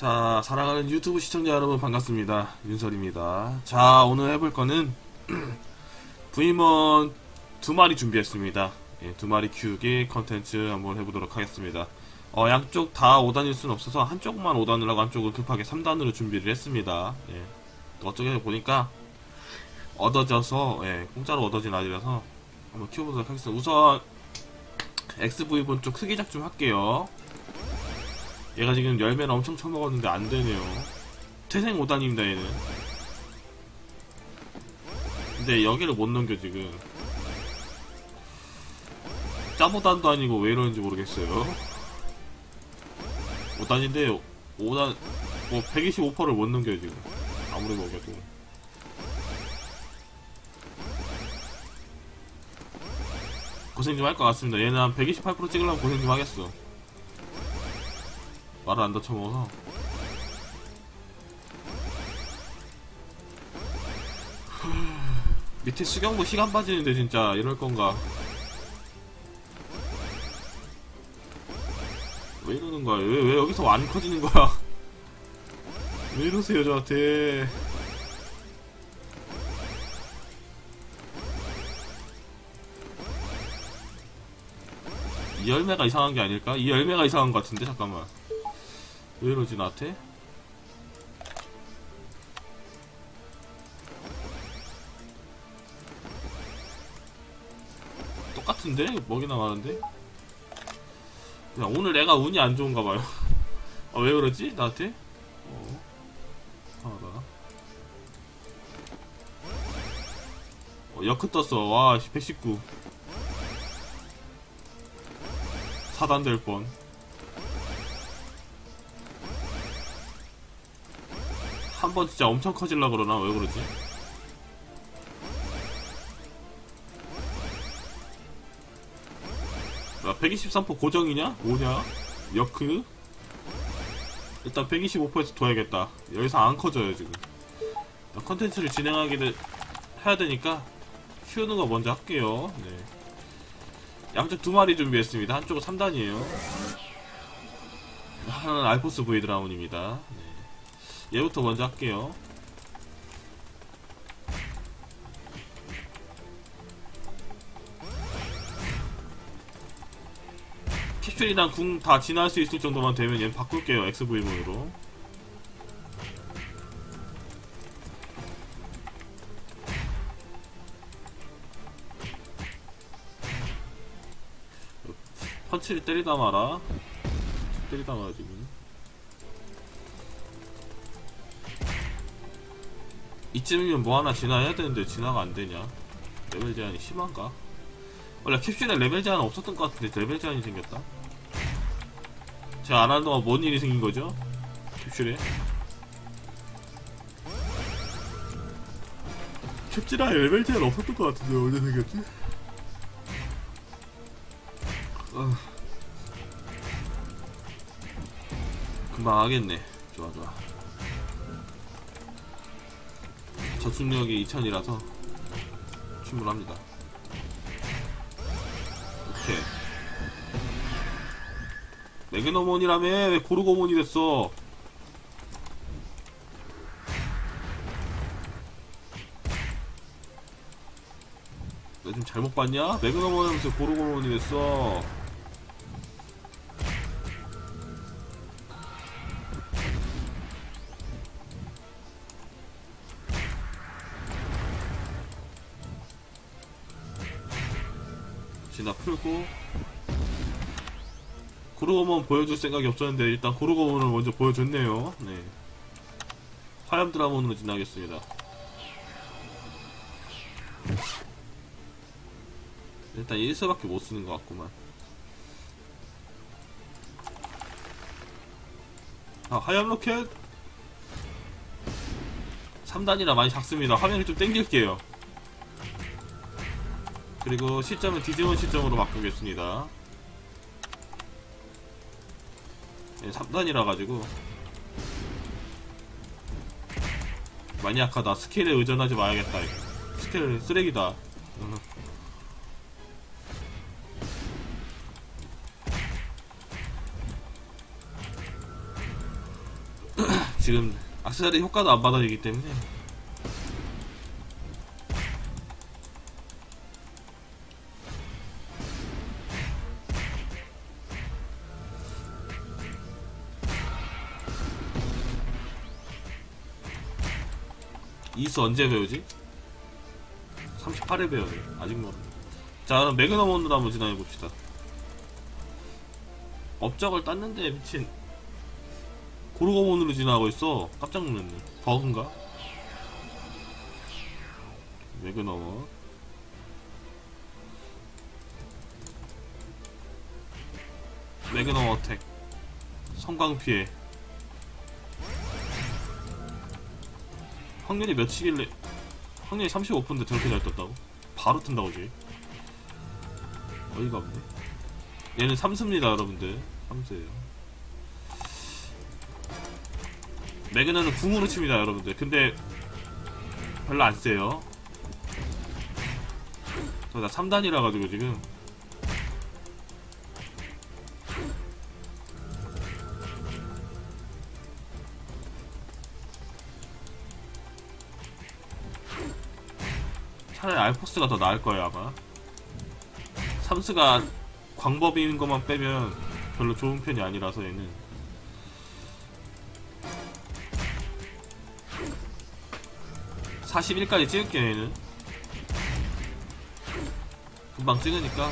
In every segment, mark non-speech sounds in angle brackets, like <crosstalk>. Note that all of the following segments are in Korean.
자, 사랑하는 유튜브 시청자 여러분 반갑습니다. 윤설입니다. 자, 오늘 해볼 거는 <clears throat> 부임원 두 마리 준비했습니다. 예, 두 마리 키우기 컨텐츠 한번 해보도록 하겠습니다. 어, 양쪽 다 5단일 수는 없어서 한쪽만 5단을 하고 한쪽을 급하게 3단으로 준비를 했습니다. 예, 또 어쩌게 보니까 얻어져서 예, 공짜로 얻어진 아이라서 한번 키워보도록 하겠습니다. 우선 XV1 쪽 크기작 좀 할게요. 얘가 지금 열매를 엄청 쳐먹었는데 안 되네요. 태생 5단입니다, 얘는. 근데 여기를 못 넘겨, 지금. 짜보단도 아니고 왜 이러는지 모르겠어요. 5단인데, 5단, 뭐, 125%를 못 넘겨요, 지금. 아무리 먹여도. 고생 좀 할 것 같습니다. 얘는 한 128% 찍으려면 고생 좀 하겠어. 말을 안 다쳐먹어서. 밑에 수경도 시간 빠지는데 진짜 이럴 건가? 왜 이러는 거야? 왜, 왜 여기서 안 커지는 거야? <laughs> 왜 이러세요 저한테 이 열매가 이상한 게 아닐까? 이 열매가 이상한 것 같은데 잠깐만 왜 이러지 나한테? 똑같은데? 먹이나 많은데? 그냥 오늘 내가 운이 안 좋은가 봐요 <laughs> 아 왜 그러지? 나한테? 어. 하나다 어, 여크 떴어 와 119. 4단 될 뻔. 한 번 진짜 엄청 커질라 그러나 왜 그러지? 야, 123% 고정이냐? 뭐냐? 여크? 일단 125%에서 둬야겠다. 여기서 안 커져요, 지금. 컨텐츠를 진행하게 되, 해야 되니까, 키우는 거 먼저 할게요. 네. 양쪽 두 마리 준비했습니다. 한쪽은 3단이에요. 하나는 알포스 V 드라운입니다. 네. 얘부터 먼저 할게요. 캡슐이랑 궁다 진화할 수 있을 정도만 되면 얘는 바꿀게요. XV문으로. 펀치를 때리다 마라. 때리다 마라 지금. 이쯤이면 뭐 하나 진화해야 되는데 진화가 안 되냐? 레벨 제한이 심한가? 원래 캡슐에 레벨 제한 없었던 것 같은데 레벨 제한이 생겼다. 제가 안 하는 동안 뭔 일이 생긴 거죠? 캡슐에? 캡슐에 레벨 제한 없었던 것 같은데 언제 생겼지? 어. 금방 하겠네. 좋아, 좋아. 저축력이 2000이라서 충분합니다. 오케이. 매그너몬이라며 왜 고르고몬이 됐어? 너 지금 잘못 봤냐? 매그너몬 하면서 고르고몬이 됐어. 진화 풀고 고르고몬 보여줄 생각이 없었는데 일단 고르고몬을 먼저 보여줬네요. 네. 화염 드라몬으로 진화하겠습니다. 일단 1세밖에 못 쓰는 것 같구만. 아 하얀 로켓? 3단이라 많이 작습니다. 화면을 좀 땡길게요 그리고 시점은 디즈몬 시점으로 바꾸겠습니다 예, 3단이라 가지고 많이 약하다. 스킬에 의존하지 마야겠다. 스킬 쓰레기다. 응. <clears throat> 지금 악세사리 효과도 안 받아지기 때문에 이스 언제 배우지? 38회 배우네 아직 모르네 자 그럼 매그넘 원으로 한번 진행해봅시다. 업적을 땄는데 미친. 고르고몬으로 진화하고 있어. 깜짝 놀랐네. 버그인가? 매그넘원 매그넘 어택. 성광 피해 확률이 몇이길래 확률이 35%인데 저렇게 잘 떴다고? 바로 뜬다고 지 어이가 없네. 얘는 3수입니다 여러분들. 3수예요. 매그너는 궁으로 칩니다 여러분들. 근데 별로 안 세요. 저 나 3단이라 가지고 지금 알포스가 더 나을 거예요 아마. 삼스가 광법인 것만 빼면 별로 좋은 편이 아니라서 얘는. 4 1까지 찍을게요 얘는. 금방 찍으니까.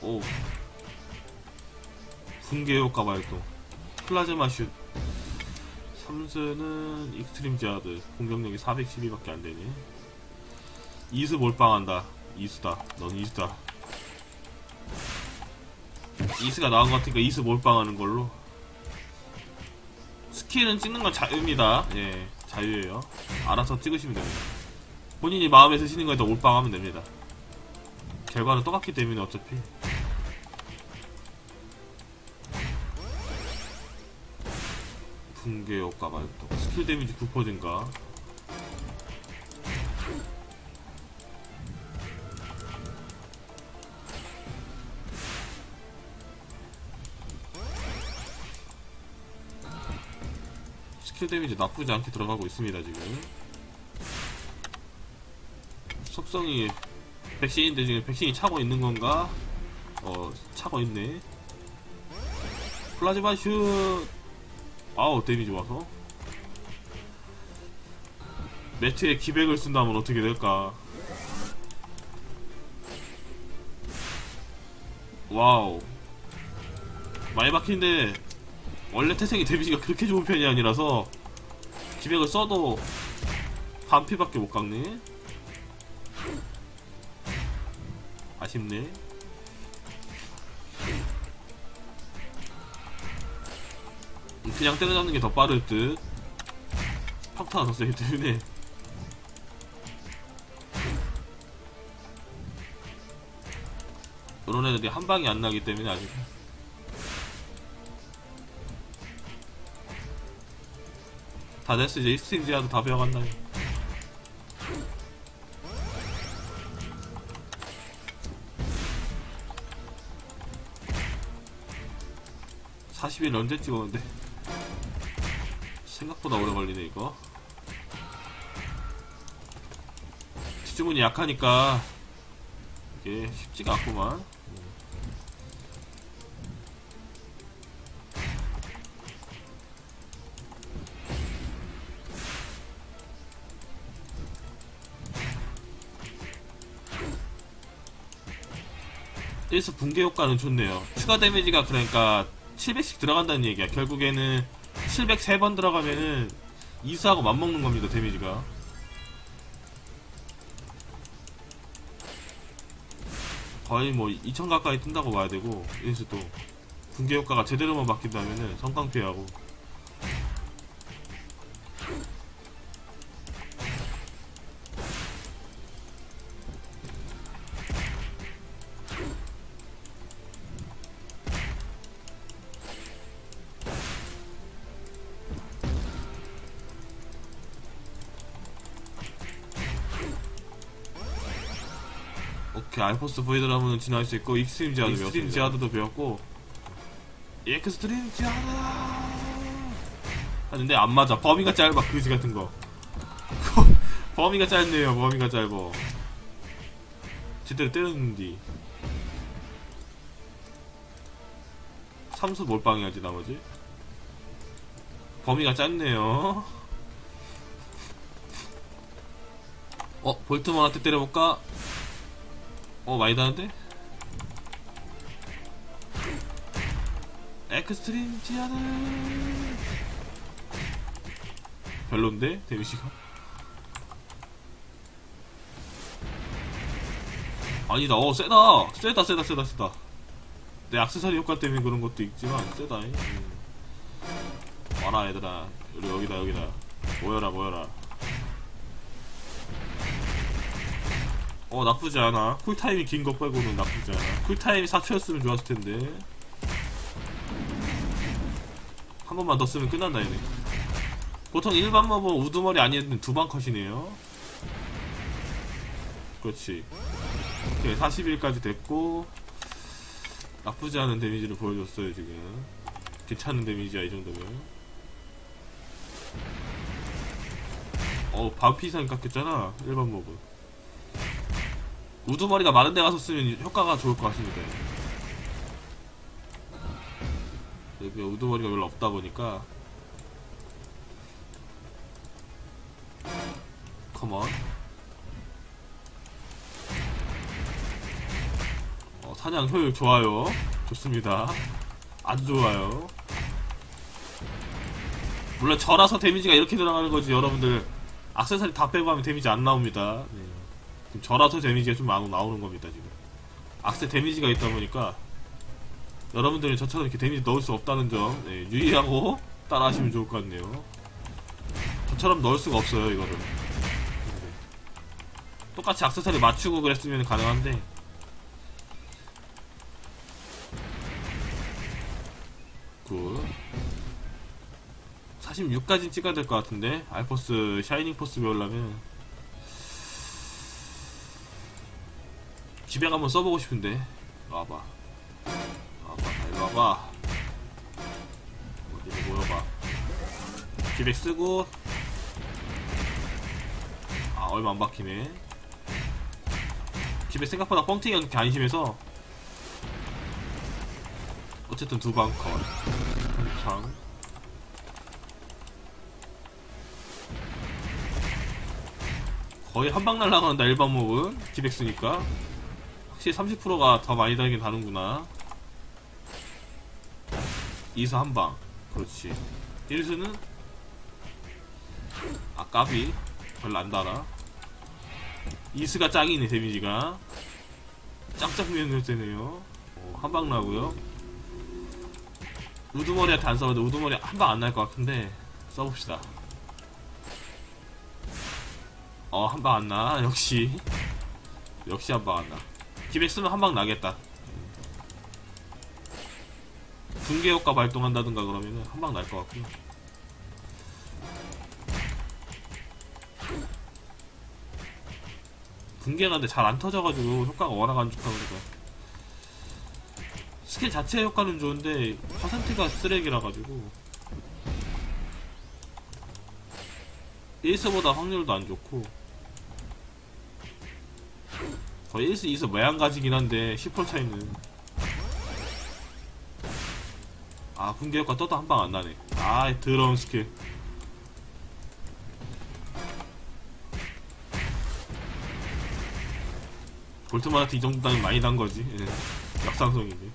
오. 붕괴 효과 발동. 플라즈마 슛 삼수는 익스트림 제아드 공격력이 412밖에 안 되네. 이수 몰빵한다. 이수다. 넌 이수다. 이수가 나온 것 같으니까 이수 몰빵하는 걸로. 스킬은 찍는 건 자유입니다. 예, 자유예요. 알아서 찍으시면 됩니다. 본인이 마음에 드시는 거에다 몰빵하면 됩니다. 결과는 똑같기 때문에 어차피. 붕괴 효과 발동 스킬 데미지 9% 증가? 스킬 데미지 나쁘지 않게 들어가고 있습니다 지금. 속성이 백신인데 지금 백신이 차고 있는 건가? 어 차고 있네. 플라즈마 슛 아우 데미지 와서? 매트에 기백을 쓴다면 어떻게 될까? 와우. 많이 박히는데 원래 태생이 데미지가 그렇게 좋은 편이 아니라서 기백을 써도 반피밖에 못 깎네? 아쉽네 그냥 때려잡는 게 더 빠를 듯. 팍타가 더 세기 때문에 이런 애들이 한 방이 안 나기 때문에 아직. 다 됐어. 이제 익스트림 지하도 다 배워갔나요? 4 0일 언제 찍었는데 생각보다 오래 걸리네 이거. 지주문이 약하니까 이게 쉽지가 않구만. 일서 붕괴 효과는 좋네요. 추가 데미지가 그러니까 700씩 들어간다는 얘기야. 결국에는 703번 들어가면은 이수하고 맞먹는 겁니다 데미지가. 거의 뭐 2000 가까이 뜬다고 봐야 되고 인수도 붕괴 효과가 제대로만 바뀐다면은 성광피하고 알포스 보이드라면 지나갈 수 있고 익스트림 지하도 익스트림 지하드도 배웠고. 엑스트림 지하드! 하는데 안 맞아. 범위가 짧아 그지 같은 거. <laughs> 범위가 짧네요 범위가 짧아. 제대로 때렸는디 삼수 몰빵해야지 나머지. 범위가 짧네요. <laughs> 어 볼트만한테 때려볼까 어 많이 다는데? 엑스트림 지하드 별론데 데미지가? 아니다 어 세다! 세다 세다 세다 세다. 내 악세사리 효과 때문에 그런 것도 있지만 세다 잉. 음. 와라 얘들아. 우리 여기다 여기다. 모여라 모여라 어 나쁘지 않아. 쿨타임이 긴거 빼고는 나쁘지 않아. 쿨타임이 4초였으면 좋았을 텐데. 한 번만 더 쓰면 끝난다 얘네. 보통 일반 몹은 우두머리 아니었는데 두 방 컷이네요. 그렇지. 오케이 40일까지 됐고 나쁘지 않은 데미지를 보여줬어요 지금. 괜찮은 데미지야 이 정도면. 어 반피 이상 깎였잖아 일반 몹은 우두머리가 많은 데 가서 쓰면 효과가 좋을 것 같습니다. 여기 우두머리가 별로 없다 보니까. 컴온 어, 사냥 효율 좋아요. 좋습니다. 아주 좋아요. 물론 절아서 데미지가 이렇게 들어가는 거지 여러분들. 악세사리 다 빼고 하면 데미지 안 나옵니다. 네. 지금 절아서 데미지가 좀 나오- 나오는 겁니다 지금. 악세 데미지가 있다 보니까 여러분들이 저처럼 이렇게 데미지 넣을 수 없다는 점 네, 유의하고 따라 하시면 좋을 것 같네요. 저처럼 넣을 수가 없어요 이거를. 네. 똑같이 악세사리 맞추고 그랬으면 가능한데. 굿. 46까지 찍어야 될 것 같은데 알포스 샤이닝 포스 배우려면 기백 한번 써보고 싶은데. 와봐. 와봐 일로 와봐. 어디 모여봐. 기백 쓰고. 아 얼마 안 박히네. 기백 생각보다 뻥튀기가 그렇게 안 심해서. 어쨌든 두방 컷. 한창. 거의 한 방 날라가는다 일반 몹은 기백 쓰니까 확실히 30%가 더 많이 달긴 다는구나. 2수 한방. 그렇지. 1수는? 아 까비. 별로 안 달아. 2수가 짱이네 데미지가. 짱짱 면 되네요. 한방 나고요. 우두머리한테 안 써봤는데 우두머리 한 방 안 날 것 같은데 써봅시다. 어 한 방 안 나. <laughs> 역시. 역시 한 방 안 나 기백 쓰면 한 방 나겠다. 붕괴 효과 발동한다든가 그러면은 한방 날 것 같고요 붕괴가 근데 잘 안 터져가지고 효과가 워낙 안 좋다 그러니까. 스킬 자체 효과는 좋은데 퍼센트가 쓰레기라 가지고. 1서보다 확률도 안 좋고 거의 1스 2서 매한가지긴 한데 10% 차이는. 아 붕괴 효과 떠도 한 방 안 나네. 아 더러운 스킬. 볼트만한테 이 정도 많이 단 거지. 예. 역상성이지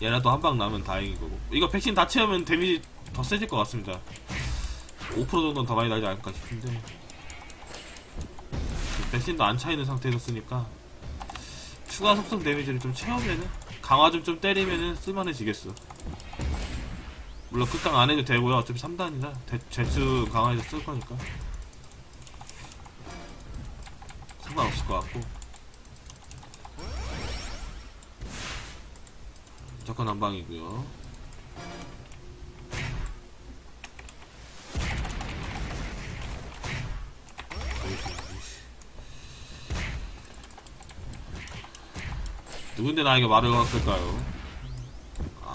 얘라도 한 방 나면 다행인 거고. 이거 백신 다 채우면 데미지 더 세질 것 같습니다. 5% 정도는 더 많이 나지 않을까 싶은데. 백신도 안 차이는 상태에서 쓰니까. 추가 속성 데미지를 좀 채우면은 강화 좀 좀 때리면은 쓸만해지겠어. 물론 끝강 안 해도 되고요. 어차피 3단이라 제츠 강화해서 쓸 거니까. 상관없을 것 같고 무조건 한 방이고요. 누군데 나에게 말을 걸었을까요? 아,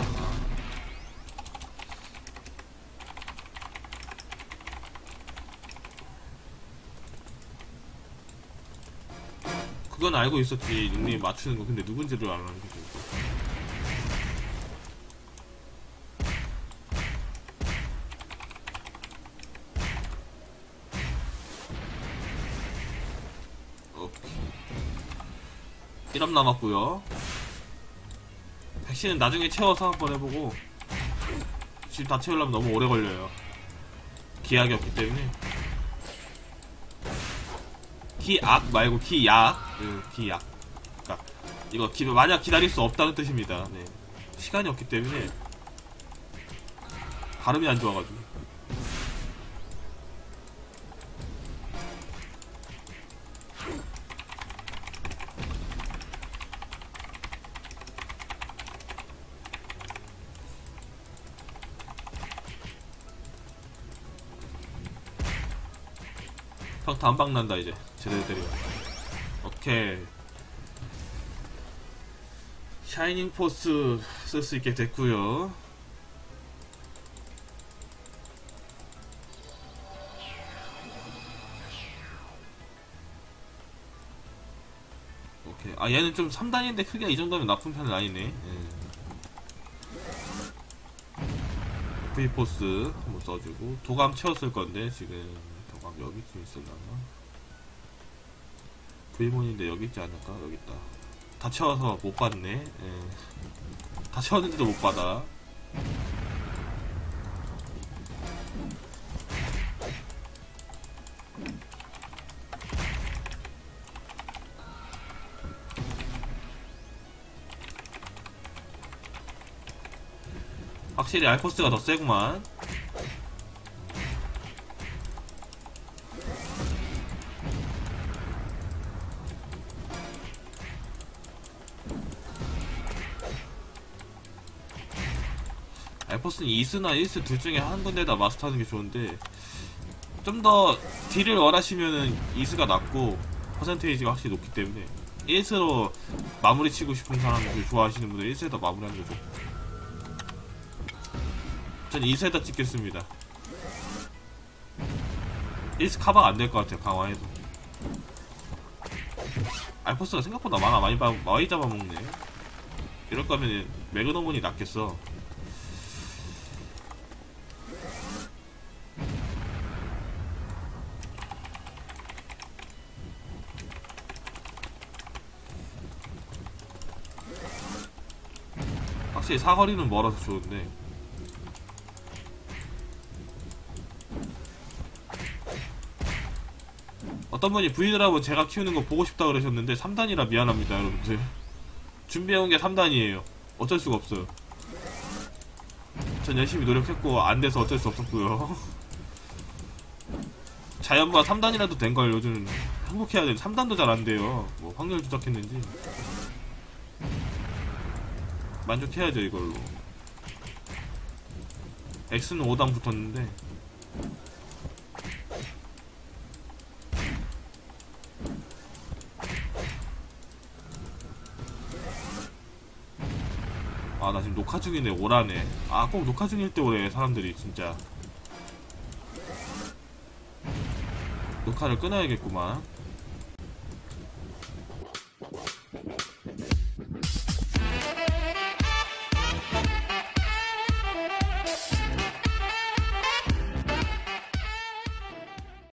그건 알고 있었지. 닉네임 맞추는 거. 근데 누군지를 거 1업 남았고요. 백신은 나중에 채워서 한번 해보고 지금 다 채우려면 너무 오래 걸려요. 기약이 없기 때문에 기악 말고 기약 그 기약 그러니까 이거 기, 만약 기다릴 수 없다는 뜻입니다. 네. 시간이 없기 때문에 발음이 안 좋아가지고 형 단방 난다 이제. 제대로 때려 오케이. 샤이닝 포스 쓸 수 있게 됐고요. 오케이. 아 얘는 좀 3단인데 크기가 이 정도면 나쁜 편은 아니네. 예. V포스 한번 써주고. 도감 채웠을 건데 지금 여기쯤 있었나? V몬인데 여기 있지 않을까? 여기 있다. 다 채워서 못 받네. 예. 다 채웠는데도 못 받아. 확실히 알포스가 더 세구만 알포스는 2스나 1스 둘 중에 한 군데다 마스터하는 게 좋은데 좀 더 딜을 원하시면은 2스가 낫고 퍼센테이지가 확실히 높기 때문에 1스로 마무리 치고 싶은 사람들 좋아하시는 분들 1스에다 마무리하는 게 좋고. 전 2스에다 찍겠습니다. 1스 카바가 안 될 것 같아요 강화해도. 알포스가 생각보다 많아. 많이, 봐- 많이 잡아먹네. 이럴 거면 매그노몬이 낫겠어 확실히 사거리는 멀어서 좋은데. 어떤 분이 V드랍은 제가 키우는 거 보고 싶다 그러셨는데 3단이라 미안합니다 여러분들. 준비해온 게 3단이에요. 어쩔 수가 없어요. 전 열심히 노력했고 안 돼서 어쩔 수 없었고요. 자연과 3단이라도 된 걸 요즘 행복해야 돼 3단도 잘 안 돼요. 뭐 확률 조작했는지 만족해야죠 이걸로. X는 5단 붙었는데. 아 나 지금 녹화 중인데 오라네. 아 꼭 녹화 중일 때 오래 사람들이 진짜. 녹화를 끊어야겠구만